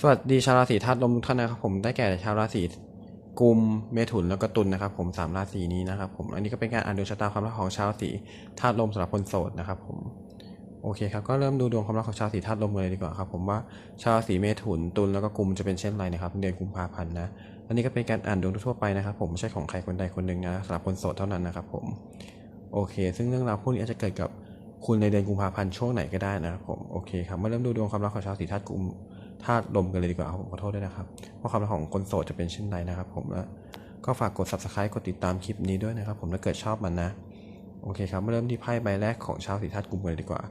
สวัสดีชาวราศีธาตุลมทุกท่านนะครับผมได้แก่ชาวราศีกุมเมถุนแล้วก็ตุลนะครับ ผมสามราศีนี้นะครับ ผมอันนี้ก็เป็นการอ่านดวงชะตาความรักของชาวราศีธาตุลมสำหรับคนโสดนะครับ ผมโอเคครับก็เริ่มดูดวงความรักของชาวราศีธาตุลมเลยดีกว่าครับผมว่าชาวราศีเมถุนตุลแล้วก็กุมจะเป็นเช่นไรนะครับเดือนกุมภาพันธ์นะอันนี้ก็เป็นการอ่านดวงทั่วไปนะครับ ผมไม่ใช่ของใครคนใดคนหนึ่งนะสำหรับคนโสดเท่านั้นนะครับผมโอเค ซึ่งเรื่องราวพวกนี้อาจจะเกิดกับคุณในเดือนกุมภาพันธ์ช่วงไหนก็ได้นะครับผมโอเคครับมาเริ่มดูดวงความรักของชาวราศีธาตุกุม ธาตุลมกันเลยดีกว่าครับผมขอโทษด้วยนะครับว่าความรักของคนโสดจะเป็นเช่นไรนะครับ ผมแล้วก็ฝากกด subscribe กดติดตามคลิปนี้ด้วยนะครับ ผมถ้าเกิดชอบมันนะ โอเคครับมาเริ่มที่ไพ่ใบแรกของชาวสีธาตุกุมกันเลยดีกว่า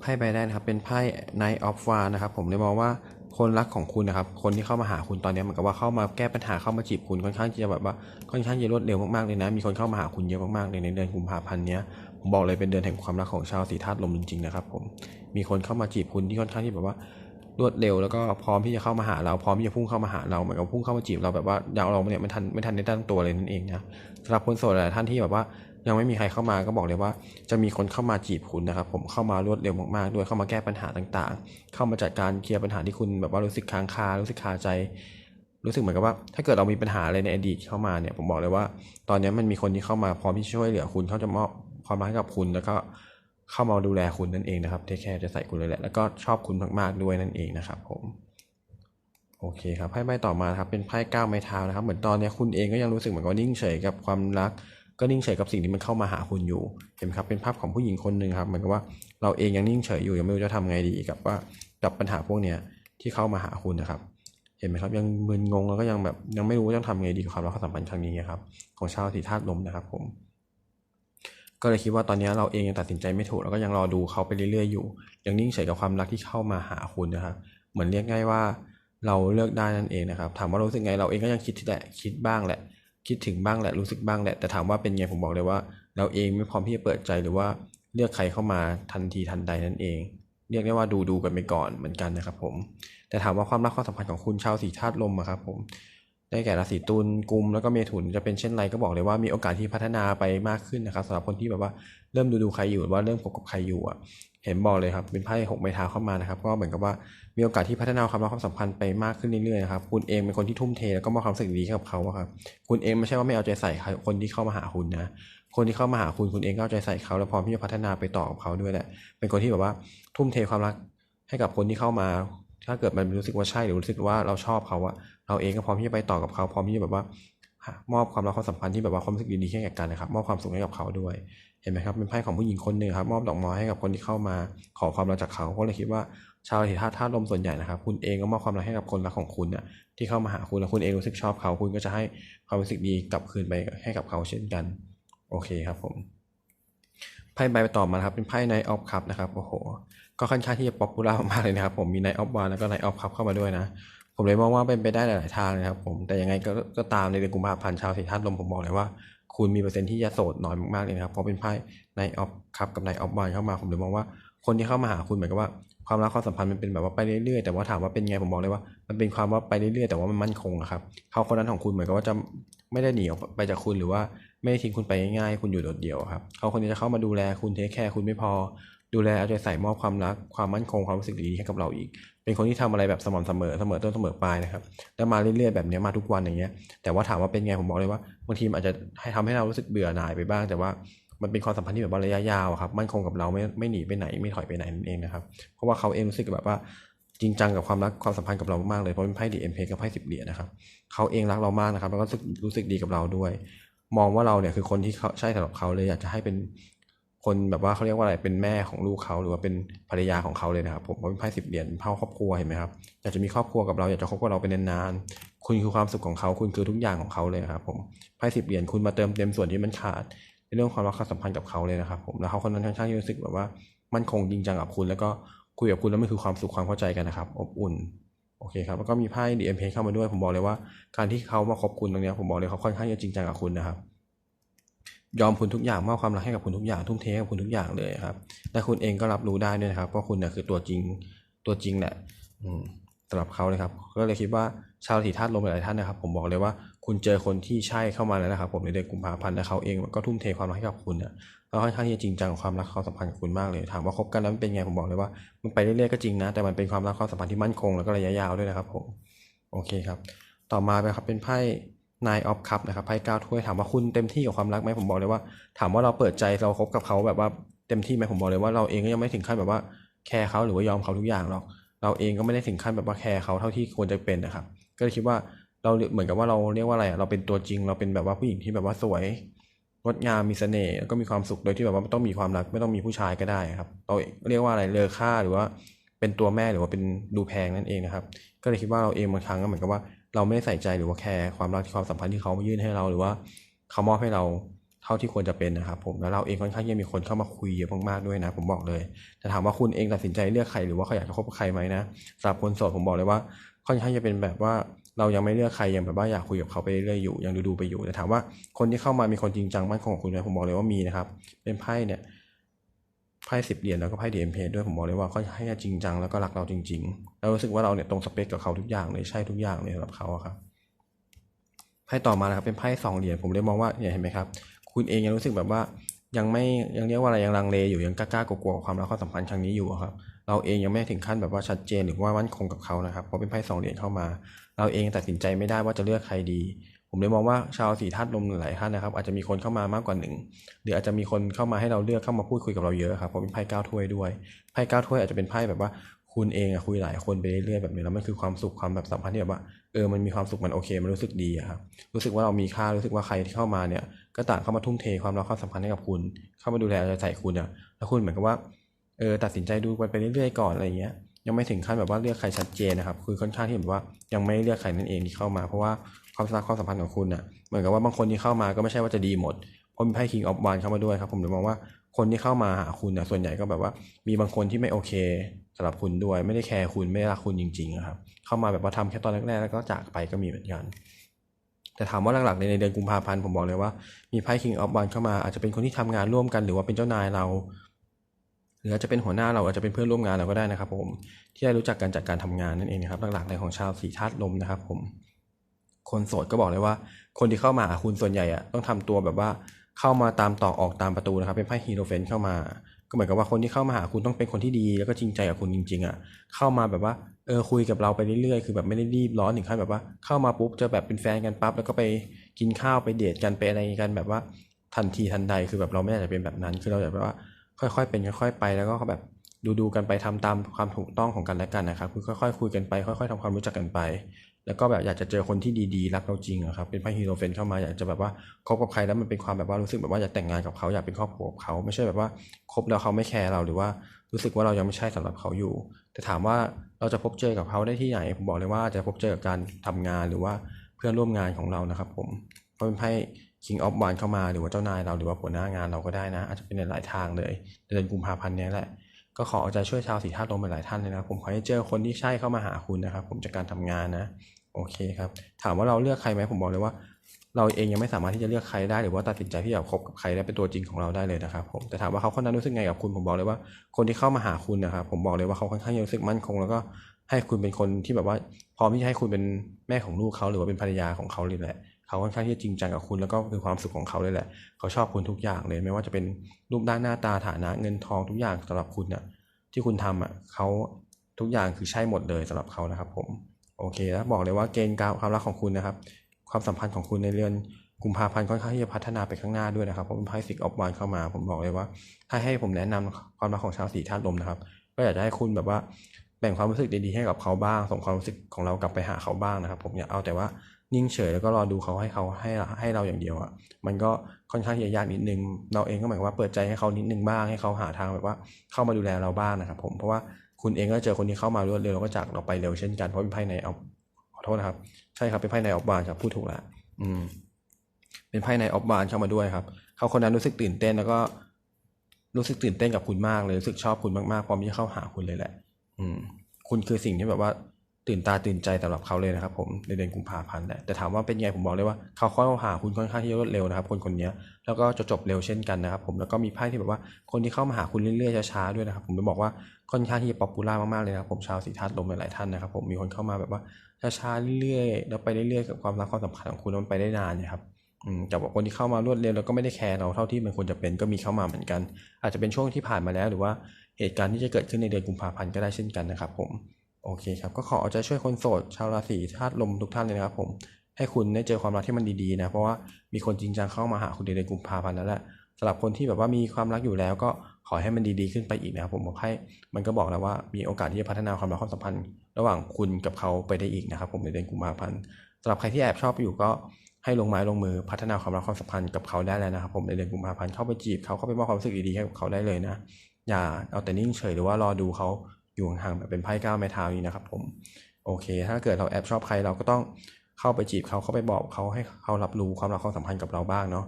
ไพ่ใบแรกนะครับเป็นไพ่ Knight of w a นะครับผมเลยมองว่าคนรักของคุณนะครับ คนที่เข้ามาหาคุณตอนนี้เหมือนกับว่าเข้ามาแก้ปัญหาเข้ามาจีบคุณค่อนข้างจะแบบว่าค่อนข้างจะรวดเร็วมากๆเลยนะ มีคนเข้ามาหาคุณเยอะมากๆเลยในเดือนกุมภาพันธ์เนี้ย ผมบอกเลยเป็นเดือนแห่งความรักของชาวสีธาตุลมจริงๆนะครับผมมีคนเข้ามาจีบคุณที่ค่อนข้างที่แบบว่ารวดเร็วแล้วก็พร้อมที่จะเข้ามาหาเราพร้อมที่จะพุ่งเข้ามาหาเราเหมือนกับพุ่งเข้ามาจีบเราแบบว่าอย่างเราเนี่ยไม่ทันไม่ทันได้ตั้งตัวเลยนั่นเองนะสำหรับคนโสดหลายท่านที่แบบว่ายังไม่มีใครเข้ามาก็บอกเลยว่า จะมีคนเข้ามาจีบคุณนะครับผมเข้ามารวดเร็วมากๆด้วยเข้ามาแก้ปัญหาต่างๆ เข้ามาจัดการเคลียร์ปัญหาที่คุณแบบว่ารู้สึกค้างคารู้สึกคาใจ รู้สึกเหมือนกับว่า ถ้าเกิดเรามีปัญหาอะไรในอดีตเข้ามาเนี่ยผมบอกเลยว่า ตอนนี้มันมีคนที่เข้ามาพร้อมที่ช่วยเหลือคุณเขาจะมอบ ความรักให้กับคุณแล้วก็เข้ามาดูแลคุณนั่นเองนะครับเทคแคร์จะใส่คุณเลยแหละแล้วก็ชอบคุณมากๆด้วยนั่นเองนะครับ ผมโอเคครับไพ่ใบต่อมาครับเป็นไพ่ก้าวไม้เท้านะครับ เหมือนตอนนี้คุณเองก็ยังรู้สึกเหมือนกับนิ่งเฉยกับความรัก ก็นิ่งเฉยกับสิ่งที่มันเข้ามาหาคุณอยู่เห็นไหมครับเป็นภาพของผู้หญิงคนหนึ่งครับเหมือนกับว่าเราเองยังนิ่งเฉยอยู่ยังไม่รู้จะทำไงดีกับว่ากับปัญหาพวกเนี้ยที่เข้ามาหาคุณนะครับ เห็นไหมครับยังมึนงงแล้วก็ยังแบบยังไม่รู้ว่าจะทำไงดีกับความรักความสัมพันธ์ครั้งนี้ครับของชาวสีธาตุลมนะครับผม ก็เลยคิดว่าตอนนี้เราเองยังตัดสินใจไม่ถูกแล้วก็ยังรอดูเขาไปเรื่อยๆอยู่ ยังนิ่งเฉยกับความรักที่เข้ามาหาคุณนะครับ เหมือนเรียกง่ายว่าเราเลือกได้นั่นเองนะครับ ถามว่ารู้สึกไงเราเองก็ยังคิดแหละคิดบ้างแหละ คิดถึงบ้างแหละรู้สึกบ้างแหละแต่ถามว่าเป็นไงผมบอกเลยว่า เราเองไม่พร้อมที่จะเปิดใจหรือว่าเลือกใครเข้ามาทันทีทันใดนั่นเอง เรียกได้ว่าดูดูกันไปก่อนเหมือนกันนะครับ ผม แต่ถามว่าความรักความสัมพันธ์ของคุณชาวสีธาตุลมอะครับผม ได้แก่ราศีตุลกุมแล้วก็เมถุนจะเป็นเช่นไรก็บอกเลยว่ามีโอกาสที่พัฒนาไปมากขึ้นนะครับสำหรับคนที่แบบว่าเริ่มดูดูใครอยู่ว่าเริ่มคบกับใครอยู่อะเห็นบอกเลยครับเป็นไพ่หกไม้เท้าเข้ามานะครับก็เหมือนกับว่ามีโอกาสที่พัฒนาความรักความสัมพันธ์ไปมากขึ้นเรื่อยๆนะครับคุณเองเป็นคนที่ทุ่มเทแล้วก็มอบความรู้สึกดีกับเขาครับคุณเองไม่ใช่ว่าไม่เอาใจใส่คนที่เข้ามาหาคุณนะคนที่เข้ามาหาคุณคุณเองก็เอาใจใส่เขาแล้วพร้อมที่จะพัฒนาไปต่อกับเขาด้วยแหละเป็นคนที่แบบว่าทุ่มเทความรักให้กับคนที่เข้ามา ถ้าเกิดมันรู้สึกว่าใช่หรือรู้สึกว่าเราชอบเขาอะเราเองก็พร้อมที่จะไปต่อกับเขาพร้อมที่จะแบบว่ามอบความรักความสัมพันธ์ที่แบบว่าความรู้สึกดีๆให้แก่กันนะครับมอบความสุขให้กับเขาด้วยเห็นไหมครับเป็นไพ่ของผู้หญิงคนหนึ่งครับมอบดอกไม้ให้กับคนที่เข้ามาขอความรักจากเขาก็เลยคิดว่าชาวราศีธาตุธาตุลมส่วนใหญ่นะครับคุณเองก็มอบความรักให้กับคนรักของคุณนะที่เข้ามาหาคุณแล้วคุณเองรู้สึกชอบเขาคุณก็จะให้ความรู้สึกดีกลับคืนไปให้กับเขาเช่นกัน โอเคครับผมไพ่ใบต่อมาครับเป็นไพ่ในออฟคัพนะครับโอ้โห ก็ค่อนข้างที่จะป๊อปปูล่ามากเลยนะครับ ผมมีในออฟวานแล้วก็ในออฟคัพเข้ามาด้วยนะ ผมเลยมองว่าเป็นไปได้หลาย ๆ ทางนะครับผมแต่ยังไงก็ก็ตามในเดือนกุมภาพันธ์ชาวสีธาตุลมผมบอกเลยว่า คุณมีเปอร์เซ็นต์ที่จะโสดน้อยมาก ๆ เลยนะครับ เพราะเป็นไพ่ในออฟคัพกับในออฟวานเข้ามาผมเลยมองว่าคนที่เข้ามาหาคุณเหมือนกับว่าความรักความสัมพันธ์มันเป็นแบบว่าไปเรื่อยๆแต่ว่าถามว่าเป็นไงผมบอกเลยว่า มันเป็นความว่าไปเรื่อยๆแต่ว่ามันมั่นคงอะครับเขาคนนั้นของคุณเหมือนกับว่าจะไม่ได้หนีออกไปจากคุณหรือว่าไม่ได้ทิ้งคุณไปง่ายๆคุณอยู่โดดเดี่ยวครับเขาคนนี้จะเข้ามาดูแลคุณเทคแคร์คุณไม่พอ ดูแลเอาใจใส่มอบความรัก ความมั่นคงความรู้สึกดีให้กับเราอีก เป็นคนที่ทำอะไรแบบสม่ำเสมอเสมอต้นเสมอปลายนะครับแล้วมาเรื่อยๆแบบนี้มาทุกวันอย่างเงี้ย แต่ว่าถามว่าเป็นไงผมบอกเลยว่าบางทีมอาจจะให้ทำให้เรารู้สึกเบื่อหน่ายไปบ้าง แต่ว่ามันเป็นความสัมพันธ์ที่แบบว่าระยะยาวครับมั่นคงกับเราไม่ไม่หนีไปไหนไม่ถอยไปไหนนั่นเองนะครับเพราะว่าเขาเองรู้สึกแบบว่าจริงจังกับความรักความสัมพันธ์กับเรามากเลยเพราะเป็นไพ่ดีเอ็มเพกับไพ่สิบเหรียญนะครับเขาเองรักเรามากนะครับแล้วก็รู้สึกรู้สึกดีกับเราด้วย มองว่าเราเนี่ยคือคนที่เขาใช่สำหรับเขาเลยอยากจะให้เป็น คนแบบว่าเขาเรียกว่าอะไรเป็นแม่ของลูกเขาหรือว่าเป็นภรรยาของเขาเลยนะครับ ผมเพราะเป็นไพ่สิบเหรียญเผ่าครอบครัวเห็นไหมครับอยากจะมีครอบครัวกับเราอยากจะคบกับเราเป็นนานๆคุณคือความสุขของเขาคุณคือทุกอย่างของเขาเลยครับ ผมไพ่สิบเหรียญคุณมาเติมเต็มส่วนที่มันขาดในเรื่องความรักความสัมพันธ์กับเขาเลยนะครับ ผมแล้วเขาคนนั้นค่อนข้างรู้สึกแบบว่ามั่นคงจริงจังกับคุณ แล้วก็คุยกับคุณแล้วมันคือความสุขความเข้าใจกันนะครับอบอุ่นโอเคครับแล้วก็มีไพ่ดีเอ็มเพเข้ามาด้วย ผมบอกเลยว่าการที่เขามาคบคุณตรงนี้ผมบอกเลยเขาค่อนข้างจะจริงจังกับคุณนะครับ ยอมคุณทุกอย่างมอบความรักให้กับคุณทุกอย่างทุ่มเทให้กับคุณทุกอย่างเลยครับและคุณเองก็รับรู้ได้ด้วยนะครับว่าคุณเนี่ยคือตัวจริงตัวจริงแหละสำหรับเขาเลยครับก็เลยคิดว่าชาวราศีธาตุลมหลายท่านนะครับ ผมบอกเลยว่าคุณเจอคนที่ใช่เข้ามาแล้วนะครับ ผมในเดือนกุมภาพันธ์และเขาเองก็ทุ่มเทความรักให้กับคุณนะแล้วค่อนข้างที่จะจริงจังกับความรักความสัมพันธ์กับคุณมากเลยถามว่าคบกันแล้วมันเป็นไงผมบอกเลยว่ามันไปเรื่อยๆก็จริงนะ แต่มันเป็นความรักความสัมพันธ์ที่มั่นคงแล้วก็ระยะยาวด้วยนะครับผมโอเคครับ ต่อมาไปครับเป็นไพ่ Nine of Cup นะครับไพ่เก้าถ้วยถามว่าคุณเต็มที่กับความรักไหมผมบอกเลยว่า ถามว่าเราเปิดใจเราคบกับเขาแบบว่าเต็มที่ไหมผมบอกเลยว่าเราเองก็ยังไม่ถึงขั้นแบบว่าแคร์เขาหรือว่ายอมเขาทุกอย่างหรอกเราเองก็ไม่ได้ถึงขั้นแบบว่าแคร์เขาเท่าที่ควรจะเป็นนะครับ ก็เลยคิดว่าเราเหมือนกับว่าเราเรียกว่าอะไรเราเป็นตัวจริง เราเป็นแบบว่าผู้หญิงที่แบบว่าสวยงดงามมีเสน่ห์แล้วก็มีความสุขโดยที่แบบว่าไม่ต้องมีความรักไม่ต้องมีผู้ชายก็ได้ครับเราเรียกว่าอะไรเลอค่าหรือว่าเป็นตัวแม่หรือว่าเป็นดูแพงนั่นเองนะครับ ก็เลยคิดว่าเราเองบางครั้งก็เหมือนกับว่า เราไม่ได้ใส่ใจหรือว่าแคร์ความรักที่ความสัมพันธ์ที่เขามายื่นให้เราหรือว่าเขามอบให้เราเท่าที่ควรจะเป็นนะครับผมแล้วเราเองค่อนข้างจะมีคนเข้ามาคุยเยอะมากๆด้วยนะ ผมบอกเลยแต่ถามว่าคุณเองตัดสินใจเลือกใครหรือว่าเขาอยากจะคบกับใครไหมนะสำหรับคนโสดผมบอกเลยว่า ค่อนข้างจะเป็นแบบว่าเรายังไม่เลือกใครยังแบบว่าอยากคุยกับเขาไปเรื่อยๆอยู่ยังดูๆไปอยู่แต่ถามว่าคนที่เข้ามามีคนจริงจังมั่นคงกับคุณไหมผมบอกเลยว่ามีนะครับเป็นไพ่เนี่ย ไพ่สิบเหรียญแล้วก็ไพ่ดีเอ็มเพด้วยผมบอกเลยว่าเขาให้จริงจังแล้วก็รักเราจริงๆเรารู้สึกว่าเราเนี่ยตรงสเปคกับเขาทุกอย่างเลยใช่ทุกอย่างเลยสำหรับเขาครับไพ่ต่อมานะครับเป็นไพ่สองเหรียญผมเลยมองว่าเนี่ยเห็นไหมครับ คุณเองยังรู้สึกแบบว่ายังไม่ยังเรียกว่าอะไรยังลังเลอยู่ยังกล้ากลัวๆความรักความสัมพันธ์ครั้งนี้อยู่ครับเราเองยังไม่ถึงขั้นแบบว่าชัดเจนหรือว่ามั่นคงกับเขานะครับเพราะเป็นไพ่สองเหรียญเข้ามา เราเองตัดสินใจไม่ได้ว่าจะเลือกใครดี ผมเลยมองว่าชาวสีธาตุลมหลายท่านนะครับอาจจะมีคนเข้ามามากกว่าหนึ่งหรืออาจจะมีคนเข้ามาให้เราเลือกเข้ามาพูดคุยกับเราเยอะครับเพราะเป็นไพ่ก้าถ้วยด้วยไพ่ก้าถ้วยอาจจะเป็นไพ่แบบว่าคุณเองอะคุยหลายคนไปเรื่อยๆแบบนี้แล้วมันคือความสุขความแบบสัมพันธ์ที่แบบว่าเออมันมีความสุขมันโอเคมันรู้สึกดีอะครับรู้สึกว่าเรามีค่ารู้สึกว่าใครที่เข้ามาเนี่ย ก็ต่างเข้ามาทุ่มเทความรักความสัมพันธ์ให้กับคุณ เข้ามาดูแลเอาใจใส่คุณอะแล้วคุณเหมือนกับว่าเออตัดสินใจดูไปเรื่อยๆก่อนอะไรอย่างเงี้ย ยังไม่ถึงขั้นแบบว่าเลือกใครชัดเจนนะครับคือค่อนข้างที่แบบว่ายังไม่เลือกใครนั่นเองที่เข้ามา เพราะว่าความรักความสัมพันธ์ของคุณน่ะเหมือนกับว่าบางคนที่เข้ามาก็ไม่ใช่ว่าจะดีหมดเพราะมีไพ่ King of Wands เข้ามาด้วยครับผมเลยมองว่าคนที่เข้ามาหาคุณน่ะส่วนใหญ่ก็แบบว่ามีบางคนที่ไม่โอเคสำหรับคุณด้วย ไม่ได้แคร์คุณไม่ได้รักคุณจริงๆครับเข้ามาแบบว่าทำแค่ตอนแรกๆแล้วก็จากไปก็มีเหมือนกันแต่ถามว่าหลักๆในเดือนกุมภาพันธ์ผมบอกเลยว่ามีไพ่ King of Wands เข้ามาอาจจะเป็นคนที่ทำงานร่วมกันหรือว่าเป็นเจ้านายเรา รืออาจจะเป็นหัวหน้าเราอาจจะเป็นเพื่อนร่วมงานเราก็ได้นะครับ ผม ที่ได้รู้จักกันจากการทำงานนั่นเองนะครับหลักๆในของชาวสีธาตุลมนะครับ ผม คนโสดก็บอกเลยว่า คนที่เข้ามาหาคุณส่วนใหญ่อะต้องทำตัวแบบว่าเข้ามาตามตอกออกตามประตูนะครับเป็นไพ่ฮีโรเฟนเข้ามา ก็เหมือนกับว่าคนที่เข้ามาหาคุณต้องเป็นคนที่ดี แล้วก็จริงใจกับคุณจริง ๆอะเข้ามาแบบว่าเออคุยกับเราไปเรื่อยๆ คือแบบไม่ได้รีบร้อนถึงขั้นแบบว่าเข้ามาปุ๊บจะแบบเป็นแฟนกันปั๊บแล้วก็ไปกินข้าวไปเดทกันไปอะไรกันแบบว่าทันทีทันใดคือแบบเราไม่อยากจะเป็นแบบนั้น คือเราอยากแบบว่า ค่อยๆเป็นค่อยๆไปแล้วก็แบบดูๆกันไปทำตามความถูกต้องของกันและกันนะครับคือค่อยๆคุยกันไปค่อยๆทำความรู้จักกันไป แล้วก็แบบอยากจะเจอคนที่ดีๆรักเราจริงอะครับเป็นไพ่ฮีโร่เฟนเข้ามาอยากจะแบบว่าคบกับใครแล้วมันเป็นความแบบว่ารู้สึกแบบว่าอยากแต่งงานกับเขาอยากเป็นครอบครัวกับเขาไม่ใช่แบบว่าคบแล้วเขาไม่แคร์เราหรือว่ารู้สึกว่าเรายังไม่ใช่สำหรับเขาอยู่ แต่ถามว่าเราจะพบเจอกับเขาได้ที่ไหนผมบอกเลยว่าจะพบเจอกับการทำงานหรือว่าเพื่อนร่วมงานของเรานะครับ ผมเพราะเป็นไพ่ King of Wands เข้ามาหรือว่าเจ้านายเราหรือว่าหัวหน้างานเราก็ได้นะ อาจจะเป็นในหลายทางเลยในเดือนกุมภาพันธ์นี้แหละก็ขอเอาใจช่วยชาวสีธาตุลมหลายท่านเลยนะผมขอให้เจอคนที่ใช่เข้ามาหาคุณนะครับ ผมจากการทำงานนะ โอเคครับ ถามว่าเราเลือกใครไหมผมบอกเลยว่า เราเองยังไม่สามารถที่จะเลือกใครได้หรือว่าตัดสินใจที่จะคบกับใครได้เป็นตัวจริงของเราได้เลยนะครับผมแต่ถามว่าเขาคนนั้นรู้สึกไงกับคุณผมบอกเลยว่า คนที่เข้ามาหาคุณนะครับผมบอกเลยว่าเขาค่อนข้างจะรู้สึกมั่นคง แล้วก็ให้คุณเป็นคนที่แบบว่าพร้อมที่จะให้คุณเป็นแม่ของลูกเขาหรือว่าเป็นภรรยาของเขาเลยแหละ เขาค่อนข้างที่จะจริงจังกับคุณแล้วก็คือความสุขของเขาเลยแหละ เขาชอบคุณทุกอย่างเลยไม่ว่าจะเป็นรูปด้านหน้าตาฐานะเงินทองทุกอย่างสำหรับคุณน่ะที่คุณทำอะเขาทุกอย่างคือใช่หมดเลยสำหรับเขานะครับ ผมโอเคแล้วบอกเลยว่าเกณฑ์การความรักของคุณนะครับ ความสัมพันธ์ของคุณในเดือนกุมภาพันธ์ค่อนข้างที่จะพัฒนาไปข้างหน้าด้วยนะครับเพราะเป็นไพ่สิกออฟวานเข้ามา ผมบอกเลยว่า ถ้าให้ผมแนะนำความรักของชาวสีธาตุลมนะครับ ก็อยากจะให้คุณแบบว่าแบ่งความรู้สึกดีๆให้กับเขาบ้างส่งความรู้สึกของเรากลับไปหาเขาบ้างนะครับ ผมอย่าเอาแต่ว่า นิ่งเฉยแล้วก็รอดูเขาให้เขาให้ให้เราอย่างเดียวอะมันก็ค่อนข้างจะยากนิดนึง เราเองก็หมายว่าเปิดใจให้เขานิดนึงบ้างให้เขาหาทางแบบว่าเข้ามาดูแลเราบ้างนะครับผมเพราะว่าคุณเองก็เจอคนที่เข้ามารวดเร็วแล้วก็จากเราไปเร็วเช่นกันเพราะเป็นไพ่ในเอาขอโทษนะครับ ใช่ครับเป็นไพ่ในออฟบานครับพูดถูกล้วอืม เป็นไพ่ในออฟบานเข้ามาด้วยครับเขาคนนั้นรู้สึกตื่นเต้นแล้วก็รู้สึกตื่นเต้นกับคุณมากเลยรู้สึกชอบคุณมากๆพร้อมที่จะเข้าหาคุณเลยแหละ อืม คุณคือสิ่งที่แบบว่า ตื่นตาตื่นใจสำหรับเขาเลยนะครับผมในเดือนกุมภาพันธ์แหละแต่ถามว่าเป็นไงผมบอกเลยว่าเขาเข้าหาคุณค่อนข้างที่จะรวดเร็วนะครับ คนคนนี้แล้วก็จะจบเร็วเช่นกันนะครับ ผมแล้วก็มีไพ่ที่แบบว่าคนที่เข้ามาหาคุณเรื่อยๆช้าๆด้วยนะครับ ผมจะบอกว่าค่อนข้างที่จะป๊อปปูล่ามากๆเลยนะครับผมชาวสีธาตุลมหลายๆท่านนะครับ ผมมีคนเข้ามาแบบว่าช้าๆเรื่อยๆแล้วไปเรื่อยๆกับความรักความสัมพันธ์ของคุณมันไปได้นานนะครับอืมแต่ว่าคนที่เข้ามารวดเร็วแล้วก็ไม่ได้แคร์เราเท่าที่มันควรจะเป็นก็มีเข้ามาเหมือนกัน อาจจะเป็นช่วงที่ผ่านมาแล้วหรือว่าเหตุการณ์ที่จะเกิดขึ้นในเดือนกุมภาพันธ์ก็ได้เช่นกันนะครับผม โอเคครับ ก็ขอเอาใจช่วยคนโสด ชาวราศีธาตุลมทุกท่านเลยนะครับผม ให้คุณได้เจอความรักที่มันดีๆนะ เพราะว่ามีคนจริงจังเข้ามาหาคุณในเดือนกุมภาพันธ์แล้วแหละสำหรับคนที่แบบว่ามีความรักอยู่แล้ว ก็ขอให้มันดีๆขึ้นไปอีกนะครับผมบอกให้มันก็บอกแล้วว่ามีโอกาสที่จะพัฒนาความรักความสัมพันธ์ ระหว่างคุณกับเขาไปได้อีกนะครับผมในเดือนกุมภาพันธ์สำหรับใครที่แอบชอบอยู่ก็ให้ลงไม้ลงมือพัฒนาความรักความสัมพันธ์กับเขาได้แล้วนะครับผมในเดือนกุมภาพันธ์เข้าไปจีบเขาเข้าไปมอบความรู้สึกดีๆให้กับเขาได้เลยนะอย่าเอาแต่นิ่งเฉยหรือว่ารอดูเขา อยู่ห่างๆแบบเป็นไพ่ก้าวไม้เท้านี้นะครับผมโอเค ถ้าเกิดเราแอบชอบใครเราก็ต้องเข้าไปจีบเขาเข้าไปบอกเขาให้เขารับรู้ความรักความสัมพันธ์กับเราบ้างเนาะ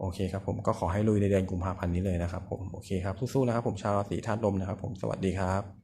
โอเคครับผมก็ขอให้ลุยในเดือนกุมภาพันธ์นี้เลยนะครับผมโอเคครับสู้ๆนะครับผมชาวราศีธาตุลมนะครับผมสวัสดีครับ